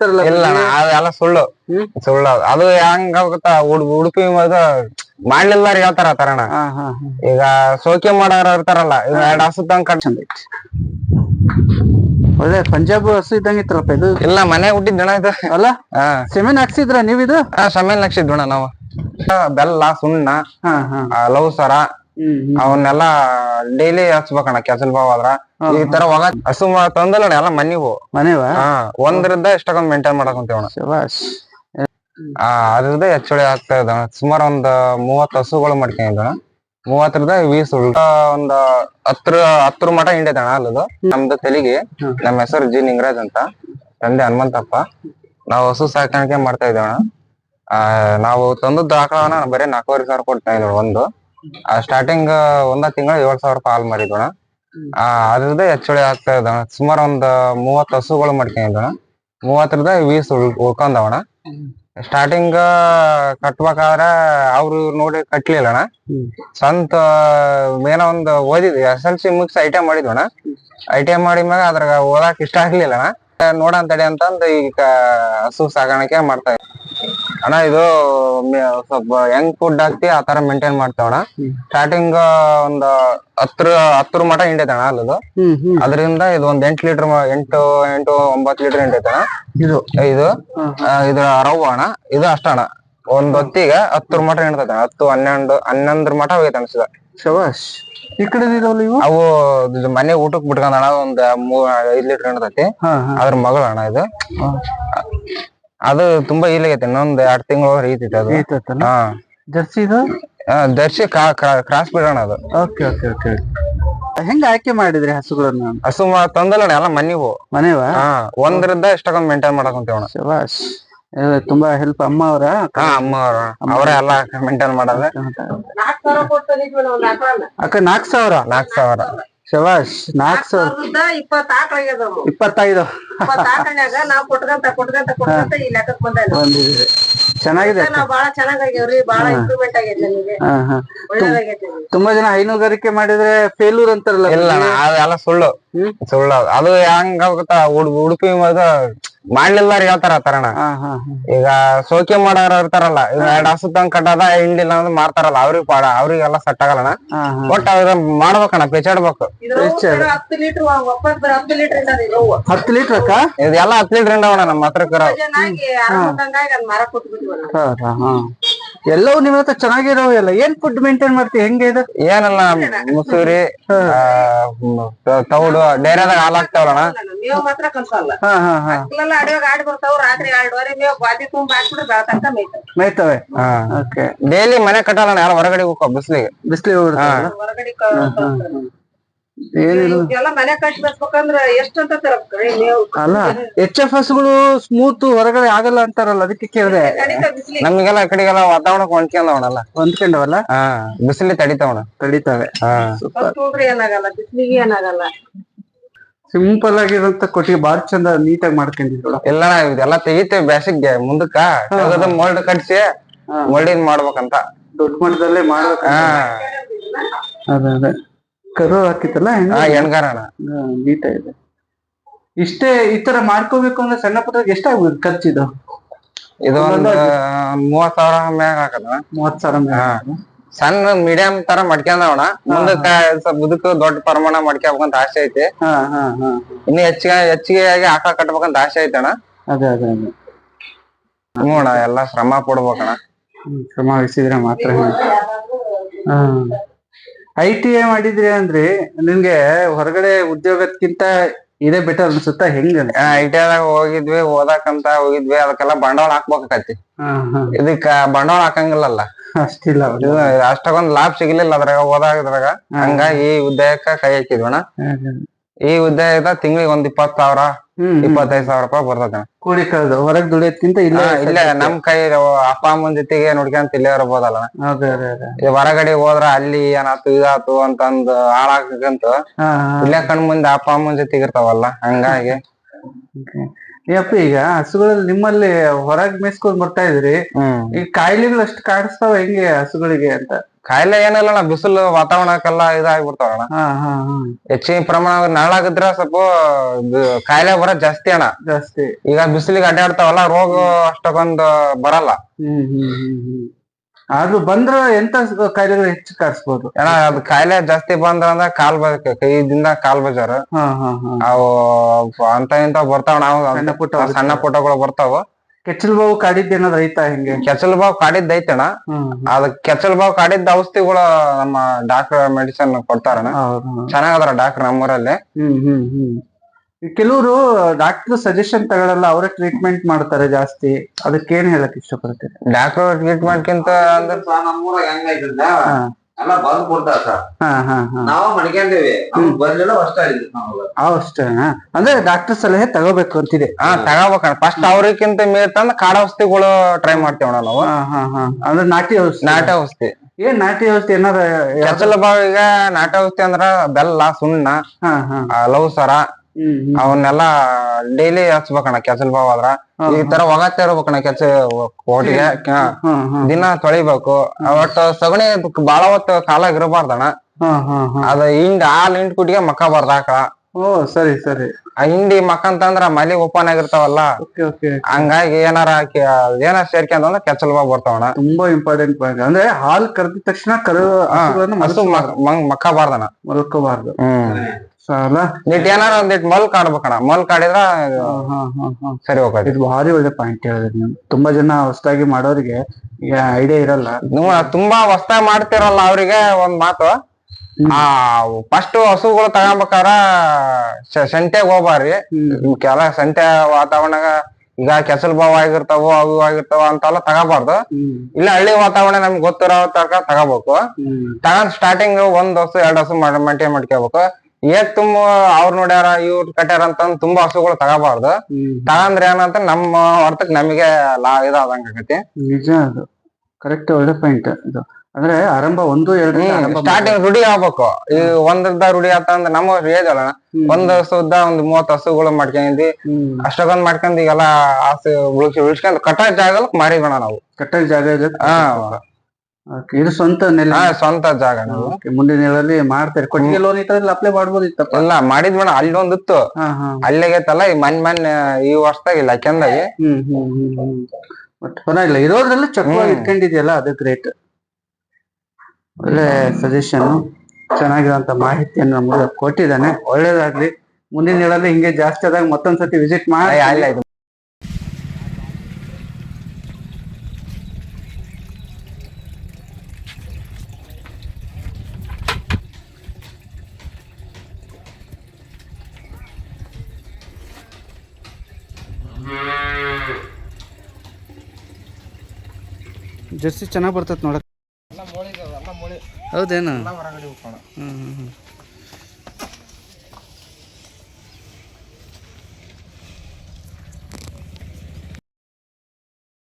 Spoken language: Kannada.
ಇಲ್ಲ ಅದೆಲ್ಲ ಸುಳ್ಳು? ಸುಳ್ಳು. ಅದು. ಹೆಂಗ ಗೊತ್ತಾ ಉಡ್- ಉಡುಪಿ ಮಾಡ್ಲಿಲ್ಲ ಮಾಡ್ಲಿಲ್ಲಾರ ಹೇಳ್ತಾರ ತರಣ ಹಾ ಹಾ ಹಾ. ಈಗ ಸೋಕೆ ಮಾಡೋರ್ ಇರ್ತಾರಲ್ಲ ಈಗ ಎರಡ್ ಹಸು ತಂಗ್ ಚಂದ ಐತಿ. ಒಳ್ಳೆ ಪಂಜಾಬ್ ಹಸು ಇದ್ದಂಗಿತ್ತಲ್ಲಪ್ಪ ಇದು? ಇಲ್ಲ ಮನೆ ಹುಟ್ಟಿದ್ದಣ ಇದು. ಅಲ್ಲ? ಹಾ. ಸೆಮೆನ್ ಹಾಕ್ಸಿದ್ರ ನೀವಿದು? ಆ ಸಮೇಲ್ ಲಕ್ಷಿದ್ವಣ ನಾವು. ಬೆಲ್ಲ ಸುಣ್ಣ ಹಾ ಹಾ. ಆ, ಲವ್ ಸರ. ಅವನ್ನೆಲ್ಲ ಡೈಲಿ ಹಚ್ಬೇಕಣ್ಣ ಕೆಸಲ್ ಬಾವ್ ಆದ್ರ. ಈ ತರ ಹೋಗ ಹಸು ತಂದಲ್ಲ ಎಲ್ಲ ಮನಿವು. ಮನೆವಾ? ಒಂದ್ರಿಂದ ಎಷ್ಟಕ್ಕೊಂದ್ ಮೇಂಟೈನ್ ಮಾಡಕಂತೀವಣ ಆ ಅದ್ರದ್ದು ಹೆಚ್ಚುಳಿ ಆಗ್ತಾ ಇದ್ದ ಸುಮಾರು ಒಂದ್ ಮೂವತ್ ಹಸುಗಳು ಮಾಡ್ಕೊಂಡಿದ್ದಣ ಮೂವತ್ತರದ ವೀಸ್ ಉಳ್ದ ಒಂದ್ ಹತ್ರ ಹತ್ರ ಮಠ ಹಿಂಡೈತಣ ಅಲ್ಲದು. ನಮ್ದು ತೆಲಿಗೆ. ನಮ್ಮ ಹೆಸರು ಜಿ ನಿಂಗರಾಜ್ ಅಂತ. ತಂದೆ ಹನುಮಂತಪ್ಪ. ನಾವು ಹಸು ಸಾಕಾಣಿಕೆ ಮಾಡ್ತಾ ಇದ್ದೇವಣ ಆ ನಾವು ತಂದದ್ದು ಆಕಳನ ಬರೀ ನಾಲ್ಕೂವರೆ ಸಾವಿರ ಕೊಡ್ತಾ ಇದ್ದೀವಿ ಒಂದು. ಸ್ಟಾರ್ಟಿಂಗ್ ಒಂದ ತಿಂಗಳ ಏಳ್ ಸಾವಿರ ರೂಪಾಯಿ ಹಾಲ್ ಮಾರಿದ್ವಣ ಆ ಅದ್ರದ್ದು ಹೆಚ್ಚುಳಿ ಆಗ್ತಾ ಇದ್ದಣ. ಸುಮಾರು ಒಂದ್ ಮೂವತ್ ಹಸುಗಳು ಮಾಡ್ಕೊಂಡಿದ್ದಣ ಮೂವತ್ತರದ ವೀಸ್ ಉಳ್ ಉಳ್ಕೊಂಡವಣ. ಸ್ಟಾರ್ಟಿಂಗ್ ಕಟ್ಬೇಕಾದ್ರೆ ಅವ್ರು ನೋಡಿ ಕಟ್ಲಿಲ್ಲಣ್ಣ ಹ್ಮ್. ಸ್ವಂತ ಏನೋ ಒಂದು ಓದಿದ್ವಿ. ಎಸ್ ಎಲ್ ಸಿ ಮುಗಿಸಿ ಐ ಟಿ ಐ ಮಾಡಿದ್ವಣ್ಣ ಐ ಟಿ ಐ ಮಾಡಿದ್ಮ್ಯಾಗ ಅದ್ರಾಗ ಓದಾಕ್ ಇಷ್ಟ ಆಗ್ಲಿಲ್ಲಣ್ಣ ನೋಡಂತಡಿ ತಡಿ ಅಂತಂದು ಈಗ ಹಸು ಸಾಗಾಣಿಕೆ ಮಾಡ್ತಾ ಇದ್ವಿ. ಅಣ್ಣ ಇದು ಮೆ- ಸ್ವಲ್ಪ ಹೆಂಗ್ ಫುಡ್ ಹಾಕ್ತಿ ಆ ತರ ಮೇಂಟೈನ್ ಮಾಡ್ತೇವಣ. ಸ್ಟಾರ್ಟಿಂಗ್ ಒಂದ್ ಹತ್ರ ಹತ್ರ ಮಟ ಹಿಂಡೈತಣ್ಣ ಅಲ್ಲದು. ಹ್ಮ್ ಹ್ಮ್. ಅದರಿಂದ ಇದು ಒಂದ್ ಎಂಟ್ ಲೀಟರ್ ಎಂಟು ಎಂಟು ಒಂಬತ್ತು ಲೀಟರ್ ಹಿಂಡೈತೆ ಇದು. ಇದು. ಆ, ಇದು ರವ್ ಅಣ್ಣ. ಇದು ಅಷ್ಟಣ್ಣ ಒಂದ್ ಹೊತ್ತಿಗೆ ಹತ್ತರ ಮಟ ಹಿಡ್ತೈತೆ ಹತ್ತು ಹನ್ನೊಂದು ಹನ್ನೊಂದ್ರ ಮಟ ಹೋಗೈತೆ ಅನ್ಸದ ಶಬಾಷ್ ಈ ಕಡೆ ಇದಾವಲ್ಲ ಇವು? ಅವು ಇದು ಮನೆ ಊಟಕ್ ಅಣ್ಣ ಒಂದ್ ಮೂರ್ ಐದ್ ಲೀಟರ್ ಹಿಡ್ತೈತಿ ಹಾ ಹಾ. ಅದ್ರ ಮಗಳ ಅಣ್ಣ ಇದು. ಅದು ತುಂಬಾ ಈಲಾಗೈತೆ ಇನ್ನೊಂದ್ ಎರಡ್ ತಿಂಗಳು ರೀತೈತೆ ಅದು. ಹಾ. ಜರ್ಸಿ ಇದು? ದರ್ಶಿ ಕ್ರಾಸ್ ಬಿಡೋಣ ಅದು. Okay okay okay. ಹೆಂಗ ಆಯ್ಕೆ ಮಾಡಿದ್ರಿ ಹಸುಗಳನ್ನ? ಹಸು ತಂದಲ್ಲ ಎಲ್ಲ ಮನಿವು ಮನೆವಾ? ಹಾ ಒಂದ್ರಿಂದ ಎಷ್ಟಕ್ಕೊಂದ್ ಮೇಂಟೈನ್ ಮಾಡಕೊಂತೀವಣ ಶಬಾಷ್. ತುಂಬಾ ಹೆಲ್ಪ್ ಅಮ್ಮ ಅವರ? ಅಮ್ಮ ಅವರ. ಅವರೇ ಎಲ್ಲ ಮೇಂಟೈನ್ ಮಾಡೋದ. ಅಕ್ಕ ನಾಕ್ ಸಾವಿರ ನಾಲ್ಕ್ ಸಾವಿರ. ಶಬಾಷ್ ಇಪ್ಪತ್ತ ಆಗ್ಯದವು. ಇಪ್ಪತ್ತೈದು. ಇಪ್ಪತ್ತ ಆಕಳ್ನ್ಯಾಗ ನಾವ್ ಕೊಟ್ಕಂತ ಕೊಟ್ಕಂತ ಕೊಟ್ಕಂತ ಈ ಲೆಕ್ಕಕ್ ಬಂದ ಬಂದಿದೆ. ಚೆನ್ನಾಗಿದೆ. ನಾವ್ ಬಾಳ ಇಂಪ್ರೂವ್ಮೆಂಟ್ ಆಗೈತೆ ನಮಗೆ. ಹಾ ಹಾ. ಒಳ್ಳೇದಾಗೈತೆ ತುಂಬಾ ಜನ ಹೈನುಗಾರಿಕೆ ಮಾಡಿದ್ರೆ ಫೇಲ್ಯೂರ್ ಅಂತಾರಲ್ಲ ಇಲ್ಲ ಅಣ್ಣ, ಅದೆಲ್ಲ ಸುಳ್ಳು? ಸುಳ್ಳು. ಅದು. ಅದು ಹೆಂಗ ಗೊತ್ತಾ ಉಡ್- ಉಡುಪಿ ಅದು ಮಾಡ್ಲಿಲ್ಲಾರ ಹೇಳ್ತಾರ ತರಣ ಈಗ ಸೋಕೆ ಮಾಡೋರ್ ಇರ್ತಾರಲ್ಲ ಈಗ ಎರಡ್ ಹಸು ತಂಗ್ ಕಟ್ಟದ ಹಿಂಡಿಲ್ಲ ಅಂದ್ರೆ ಮಾರ್ತಾರಲ್ಲ ಅವ್ರಿಗೆ ಪಾಡ ಅವ್ರಿಗೆಲ್ಲ ಸೆಟ್ ಆಗಲ್ಲಣ್ಣ ಒಟ್ ಅವ್ರ ಒಟ್ಟ ಅದ ಮಾಡ್ಬೇಕಣ್ಣ ಪೆಚಾಡ್ಬೇಕು. ಹತ್ತು ಲೀಟರ್ ಅಕ್ಕ? ಇದೆಲ್ಲ ಹತ್ತು ಲೀಟರ್ ಹಿಂಡವಣ ನಮ್ಮ ಹತ್ರ ಕರ ಎಲ್ಲವೂ ನಿಮ್ಮ ಹತ್ರ ಚೆನ್ನಾಗಿರೋ ಎಲ್ಲ ಏನ್ ಫುಡ್ ಮೇಂಟೈನ್ ಮಾಡ್ತೀವಿ ಹೆಂಗೆ ಇದು? ಏನಲ್ಲ ಮುಸೂರಿ ತೌಡು ಡೈರಿಯಾದಾಗ ಹಾಲ್ ಹಾಕ್ತಾವಲ್ಲ ಮೇವ್ ಮಾತ್ರ ಕಲ್ಸಲ್ಲ ಹಾ ಹಾ ಹಾ. ಮಕ್ಳೆಲ್ಲ ಅಡಿಯೋಗ ಆಡಿ ಬರ್ತಾವ ರಾತ್ರಿ ಎರಡುವರೆ ಮೇವ್ ಬಾದಿ ತುಂಬ ಹಾಕ್ಬಿಟ್ರೆ ಬೆಳತಂಕ ಮೇಯ್ತಾವ. ಮೇಯ್ತವೆ? ಹಾ ಓಕೆ ಡೈಲಿ ಮನೆ ಕಟ್ಟಲ್ಲ ಯಾರು ಹೊರಗಡೆ ಹೋಗೋ ಬಿಸ್ಲಿಗೆ. ಬಿಸಿಲಿಗೆ ಹೊರಗಡೆ ಅಲ್ಲ ಎಚ್ ಎಫ್ ಹಸುಗಳು ಸ್ಮೂತ್ ಹೊರಗಡೆ ಆಗಲ್ಲ ಅಂತಾರಲ್ಲ ಅದಕ್ಕೆ ಕೇಳಿದೆ. ನಮ್ಗೆಲ್ಲ ಕಡೆಗೆಲ್ಲ ವಾತಾವರಣ ಹೊಂದ್ಕೊಂಡವಣಲ್ಲ ಹೊಂದ್ಕೊಂಡವಲ್ಲ? ಹಾ ಬಿಸಿಲಿ ತಡಿತಾವಣ ತಡಿತಾವೆ. ಸಿಂಪಲ್ ಆಗಿರೋಂತ ಕೊಟ್ಟಿಗೆ ಬಾರಿ ಚಂದ ನೀಟಾಗಿ ಮಾಡ್ಕೊಂಡಿದ್ರು ಎಲ್ಲ ಇದೆಲ್ಲ ತೆಗಿತೇವೆ ಬ್ಯಾಸಿಗೆ ಮುಂದಕ್ಕ. ಮೋಲ್ಡ್ ಕಟ್ಸಿ ಮೋಲ್ಡಿಂಗ್ ಮಾಡ್ಬೇಕಂತ. ದೊಡ್ಡ ಮಟ್ಟದಲ್ಲೇ ಮಾಡ್ಬೇಕು ಅದೇ ಅದೇ. ಕರು ಹಾಕಿತ್ತಲ್ಲ ಹಾ ಎಣ್ಗಾರಣ ಇದೆ. ಇಷ್ಟೇ ಈ ತರ ಮಾಡ್ಕೋಬೇಕು ಅಂದ್ರೆ ಸಣ್ಣ ಪುಟ್ಟ ಎಷ್ಟಾಗ್ಬೋದು ಖರ್ಚಿದು? ಇದು ಒಂದು ಮೂವತ್ ಸಾವಿರ ಮ್ಯಾಗ ಹಾಕದ. ಮೂವತ್ ಸಾವಿರ. ಹಾ. ಸಣ್ಣ ಮೀಡಿಯಂ ತರ ಮಾಡ್ಕೊಂಡವಣ ಮುಂದಕ್ಕ ಸ್ವಲ್ಪ ಮುದಕ್ ದೊಡ್ಡ ಪ್ರಮಾಣ ಮಾಡ್ಕೋಬೇಕಂತ ಆಸೆ ಐತಿ. ಹಾ ಹಾ ಹಾ. ಇನ್ನು ಹೆಚ್ಚಿಗೆ ಹೆಚ್ಚಿಗೆ ಆಗಿ ಆಕಳ ಕಟ್ಬೇಕಂತ ಆಸೆ ಐತಣ ಅದೇ ಅದೇ ಅದೇ. ನೋಡ ಎಲ್ಲಾ ಶ್ರಮ ಪಡ್ಬೇಕಣ್ಣ. ಹ್ಮ್, ಶ್ರಮ ವಹಿಸಿದ್ರೆ ಮಾತ್ರ. ಐ ಟಿ ಐ ಮಾಡಿದ್ರಿ ಅಂದ್ರಿ ನಿಮ್ಗೆ ಹೊರಗಡೆ ಉದ್ಯೋಗಕ್ಕಿಂತ ಇದೇ ಬೆಟರ್ ಅನ್ಸುತ್ತಾ ಹೆಂಗ ಐ ಟಿ ಐದಾಗ ಹೋಗಿದ್ವಿ ಓದಾಕಂತ ಹೋಗಿದ್ವಿ ಅದಕ್ಕೆಲ್ಲ ಬಂಡವಾಳ ಹಾಕ್ಬೇಕಾಕತಿ ಇದಕ್ಕ ಬಂಡವಾಳ ಹಾಕಂಗಿಲ್ಲಲ್ಲ. ಅಷ್ಟಿಲ್ಲ ಅಷ್ಟಕ್ಕೊಂದ್ ಲಾಭ ಸಿಗ್ಲಿಲ್ಲ ಅದ್ರಾಗ ಓದಾಗದ್ರಾಗ. ಹಂಗಾಗಿ ಈ ಉದ್ಯೋಗಕ್ಕ ಕೈ ಹಾಕಿದ್ವಣ. ಈ ಉದ್ಯೋಗದ ತಿಂಗಳಿಗೆ ಒಂದ್ ಇಪ್ಪತ್ ಸಾವಿರ. ಇಪ್ಪತ್ತೈದ್ ಸಾವಿರ ರೂಪಾಯಿ ಬರ್ತದ. ಕೂಡಿ ಕಳೆದು ಹೊರಗ್ ದುಡಿಯೋದ್ಕಿಂತ ಇಲ್ಲ ಇಲ್ಲ ನಮ್ ಕೈ ಅಪ್ಪ ಅಮ್ಮನ ಜೊತೆಗೆ ನೋಡ್ಕೊಂತ ಇಲ್ಲೇ ಇರ್ಬೋದಲ್ಲ. ಈ ಹೊರಗಡೆ ಹೋದ್ರ ಅಲ್ಲಿ ಏನಾತು ಇದಾತು ಅಂತಂದ್ ಹಾಳಾಗಂತ ಇಲ್ಲೇ ಕಣ್ ಮುಂದೆ ಅಪ್ಪ ಅಮ್ಮನ್ ಜೊತೆಗೆ ಇರ್ತಾವಲ್ಲ ಹಂಗಾಗಿ. ಯಪ್ಪ ಈಗ ಹಸುಗಳಲ್ಲಿ ನಿಮ್ಮಲ್ಲಿ ಹೊರಗ್ ಮೇಸ್ಕೊಂಡ್ ಬರ್ತಾ ಇದ್ರಿ ಈ ಕಾಯಿಲೆಗಳು ಅಷ್ಟು ಕಾಡಿಸ್ತಾವ ಹೆಂಗೆ ಹಸುಗಳಿಗೆ ಅಂತ? ಕಾಯಿಲೆ ಏನಲ್ಲ ಅಣ್ಣ ಬಿಸಿಲು ವಾತಾವರಣಕ್ಕೆಲ್ಲ ಇದಾಗ್ಬಿಡ್ತಾವ ಅಣ್ಣ. ಹೆಚ್ಚಿನ ಪ್ರಮಾಣ ನಾಳಾಗಿದ್ರ ಸ್ವಲ್ಪ ಕಾಯಿಲೆ ಬರೋದ್ ಜಾಸ್ತಿ ಅಣ್ಣ. ಜಾಸ್ತಿ. ಈಗ ಬಿಸಿಲಿಗೆ ಅಡ್ಡಾಡ್ತಾವಲ್ಲ ರೋಗ ಅಷ್ಟೊಂದು ಬರಲ್ಲ. ಆದ್ರೂ ಬಂದ್ರ ಎಂತ ಕಾಯಿಲೆಗಳು ಹೆಚ್ಚು ಕಾಡಿಸ್ಬೋದು ಏನ ಅದ್ ಕಾಯಿಲೆ ಜಾಸ್ತಿ ಬಂದ್ರ ಅಂದ್ರ ಕಾಲ್ ಬ ಕೈದಿಂದ ಕಾಲ್ ಬಜಾರ. ಅವು ಅಂತ ಇಂತ ಬರ್ತಾವ ನಾವು ಸಣ್ಣ ಪುಟ್ಟ ಸಣ್ಣ ಪುಟ್ಟಗಳು ಬರ್ತಾವ. ಕೆಚ್ಚಲ್ ಬಾವು ಕಾಡಿದ್ ಏನಾದ್ರು ಐತಾ ಹಿಂಗೆ? ಕೆಚ್ಚಲ್ ಬಾವು ಕಾಡಿದ್ ಐತಣ್ಣ. ಹ್ಮ್ ಅದ ಕೆಚ್ಚಲ್ ಬಾವು ಕಾಡಿದ್ದ ಔಷಧಿಗಳು ನಮ್ಮ ಡಾಕ್ಟರ್ ಮೆಡಿಸಿನ್ ಕೊಡ್ತಾರಣ್ಣ. ಹೌದು ಚೆನ್ನಾಗದಾರ ಡಾಕ್ಟರ್ ನಮ್ಮೂರಲ್ಲಿ. ಹ್ಮ್ ಹ್ಮ್ ಹ್ಮ್. ಈ ಕೆಲವರು ಡಾಕ್ಟರ್ ಸಜೆಷನ್ ತಗೊಳಲ್ಲ ಅವರೇ ಟ್ರೀಟ್ಮೆಂಟ್ ಮಾಡ್ತಾರೆ ಜಾಸ್ತಿ. ಅದಕ್ಕೆ ಏನ್ ಹೇಳಕ್ ಇಷ್ಟಪಡ್ತೀರಿ? ಡಾಕ್ಟರ್ ಟ್ರೀಟ್ಮೆಂಟ್ ಗಿಂತ ಅಂದ್ರೆ ನಮ್ಮೂರಾಗ ಹೆಂಗೈತಂದ ಹಾ. ಎಲ್ಲ ಬಂದ್ ಕೊಡ್ತಾರ ಸರ್. ಹಾ ಹಾ ಹಾ. ನಾವ ಮಡ್ಕೊಂಡೇವಿ. ಬರ್ಲಿಲ್ಲ ಅಷ್ಟ ಆಗಿದ್ದು ನಾವು ಅಷ್ಟೇನಾ ಅಂದ್ರೆ ಡಾಕ್ಟರ್ ಸಲಹೆ ತಗೋಬೇಕು ಅಂತಿದೆ. ಹಾ ತಗೋಬೇಕಣ್ಣ. ಫಸ್ಟ್ ಅವ್ರಿಗಿಂತ ಮೇತಂದ ಕಾಡ ಔಷಧಿಗಳು ಟ್ರೈ ಮಾಡ್ತೇವಣ್ಣ ನಾವು. ಹಾ ಹಾ ಹಾ. ಅಂದ್ರೆ ನಾಟಿ ಔಷಧಿ. ನಾಟ ಔಷಧಿ. ಏನ್ ನಾಟಿ ಔಷಧಿ? ಏನಾರ ಕೆಚ್ಚಲ ಬಾವಿಗ ನಾಟ ಔಷಧಿ ಅಂದ್ರ ಬೆಲ್ಲ ಸುಣ್ಣ ಹಾ ಹಾ. ಅವನ್ನೆಲ್ಲ ಡೈಲಿ ಹಚ್ಬೇಕಣ್ಣ ಕೆಸಲ್ ಬಾವ್ ಆದ್ರ. ಈ ತರ ಒಗತ್ತೆ ಇರ್ಬೇಕಣ್ಣ ಕೆಸ ಕೋಟಿಗೆ ದಿನ ತೊಳಿಬೇಕು. ಒಟ್ಟು ಸಗಣಿ ಬಾಳ ಹೊತ್ತು ಕಾಲ ಇರಬಾರ್ದಣ್ಣ. ಅದ ಹಿಂಡ್ ಹಾಲ್ ಹಿಂಡ್ ಕುಟಿಗೆ ಮಕ್ಕ ಬಾರ್ದ ಆಕಳ ಓ ಸರಿ ಸರಿ. ಹಿಂಡಿ ಮಕ್ಕಂತಂದ್ರ ಮಲಿ ಓಪನ್ ಆಗಿರ್ತಾವಲ್ಲ. ಹಂಗಾಗಿ ಏನಾರ ಏನಾರ ಅಂತಂದ್ರೆ ಕೆಚ್ಚಲ್ ಬಾವ್ ಬರ್ತಾವಣ್ಣ. ತುಂಬಾ ಇಂಪಾರ್ಟೆಂಟ್ ಪಾಯಿಂಟ್ ಅಂದ್ರೆ ಹಾಲ್ ಕರೆದ ತಕ್ಷಣ ಕರು ಮಕ್ಕ ಬಾರ್ದಣ್ಣ. ಮಲ್ಕೋಬಾರ್ದು ನಿಟ್ ಏನಾರ ಒಂದಿಟ್ ಮಲ್ ಕಾಡ್ಬೇಕಣ ಮಲ್ ಕಾಡಿದ್ರ ಸರಿ ಹೋಗತ್ತೆ. ಇದು ಭಾರಿ ಒಳ್ಳೆ ಪಾಯಿಂಟ್ ಹೇಳಿದ್ರಿ ನೀವು. ತುಂಬಾ ಜನ ಹೊಸದಾಗಿ ಮಾಡೋರಿಗೆ ಐಡಿಯಾ ಇರಲ್ಲ. ನೀವು ತುಂಬಾ ಹೊಸದಾಗಿ ಮಾಡ್ತಿರಲ್ಲ ಅವ್ರಿಗೆ ಒಂದ್ ಮಾತು. ಆ ಫಸ್ಟ್ ಹಸುಗಳು ತಗೊಂಬೇಕಾರ ಸಂತೆಗ್ ಹೋಗ್ಬಾರ್ರಿ. ಕೆಲ ಸಂತೆ ವಾತಾವರಣ ಈಗ ಕೆಸಲ್ ಬಾವ್ ಆಗಿರ್ತಾವ ಅವು ಆಗಿರ್ತಾವ ಅಂತೆಲ್ಲ ತಗೋಬಾರ್ದು. ಇಲ್ಲ ಹಳ್ಳಿ ವಾತಾವರಣ ನಮ್ಗೆ ಗೊತ್ತಿರೋ ತನಕ ತಗೋಬೇಕು. ತಗೊಂಡ್ ಸ್ಟಾರ್ಟಿಂಗ್ ಒಂದ್ ಹಸು ಎರಡ್ ಹಸು ಮೇಂಟೈನ್ ಮಾಡ್ಕೋಬೇಕು. ಏಕ್ ತುಂಬ ಅವ್ರ ನೋಡ್ಯಾರ ಇವ್ರ ಕಟ್ಯಾರ ಅಂತಂದ್ ತುಂಬಾ ಹಸುಗಳು ತಗೋಬಾರ್ದು. ತಗಂದ್ರ ಏನಂತ ನಮ್ಮ ಹೊರತಕ್ ನಮಗೆ ಲಾ ಇದಾದಂಗ ಆಗತಿ ನಿಜ ಅದು. ಕರೆಕ್ಟ್ ಒಳ್ಳೆ ಪಾಯಿಂಟ್ ಇದು. ಅಂದ್ರೆ ಆರಂಭ ಒಂದು ಎರಡು ಸ್ಟಾರ್ಟಿಂಗ್ ರೂಢಿ ಆಗ್ಬೇಕು. ಈ ಒಂದ್ರದ ರೂಢಿ ಅಂದ್ರೆ ನಮ್ಮ ಏಜಲ್ಲ ಒಂದ್ ಹಸುದ ಒಂದ್ ಮೂವತ್ ಹಸುಗಳು ಮಾಡ್ಕೊಂಡಿ ಅಷ್ಟೊಂದ್ ಮಾಡ್ಕೊಂಡ್ ಈಗೆಲ್ಲ ಆಸೆ ಉಳ್ಸಿ ಉಳ್ಸ್ಕೊಂಡ್ ಕಟ್ಟ ಮಾಡಿ ಮಾರಿಗೋಣ ನಾವು. ಕಟ್ಟ ಜಾಗ ಇದೆ ಸ್ವಂತ ನೆಲ? ಹಾ, ಸ್ವಂತ ಜಾಗ ನಾವು Okay, ಮುಂದಿನ ಹೇಳಲ್ಲಿ ಮಾಡ್ತಾರೆ ಕೊಟ್ಟಿಗೆ ಲೋನ್ ಇತ್ತಲ್ಲ ಅಪ್ಲೈ ಮಾಡ್ಬೋದಿತ್ತಪ್ಪ? ಇಲ್ಲ ಮೇಡಮ್ ಅಲ್ಲಿ ಒಂದಿತ್ತು ಹಾ ಹಾ. ಅಲ್ಲಿಗೈತಲ್ಲ ಈ ಮನ್ ಮನ್ ಈ ವರ್ಷದಾಗ ಇಲ್ಲ ಹ್ಮ್ ಹ್ಮ್ ಹ್ಮ್ ಹ್ಮ್ ಬಟ್ ಪರವಾಗಿಲ್ಲ ಇರೋದ್ರಲ್ಲಿ ಚೊಕ್ಕವಾಗಿ ಇಟ್ಕೊಂಡಿದ್ಯಲ್ಲ ಅದು ಗ್ರೇಟ್ ಒಳ್ಳೆ ಸಜೆಷನ್ ಚೆನ್ನಾಗಿರೋಂತ ಮಾಹಿತಿಯನ್ನು ನಮ್ಗೆ ಕೊಟ್ಟಿದ್ದಾನೆ. ಒಳ್ಳೇದಾಗ್ಲಿ. ಮುಂದಿನ ಹೇಳಲ್ಲಿ ಹಿಂಗೆ ಜಾಸ್ತಿ ಆದಾಗ ಮತ್ತೊಂದ್ಸತಿ ವಿಸಿಟ್ ಮಾಡಿ ಅಲ್ಲ. ಜರ್ಸಿ ಚೆನ್ನಾಗಿ ಬರ್ತೈತೆ ನೋಡಕ್ಕೆ ಹೌದೇನು? ಹ್ಞೂ ಹ್ಞೂ ಹ್ಮ್.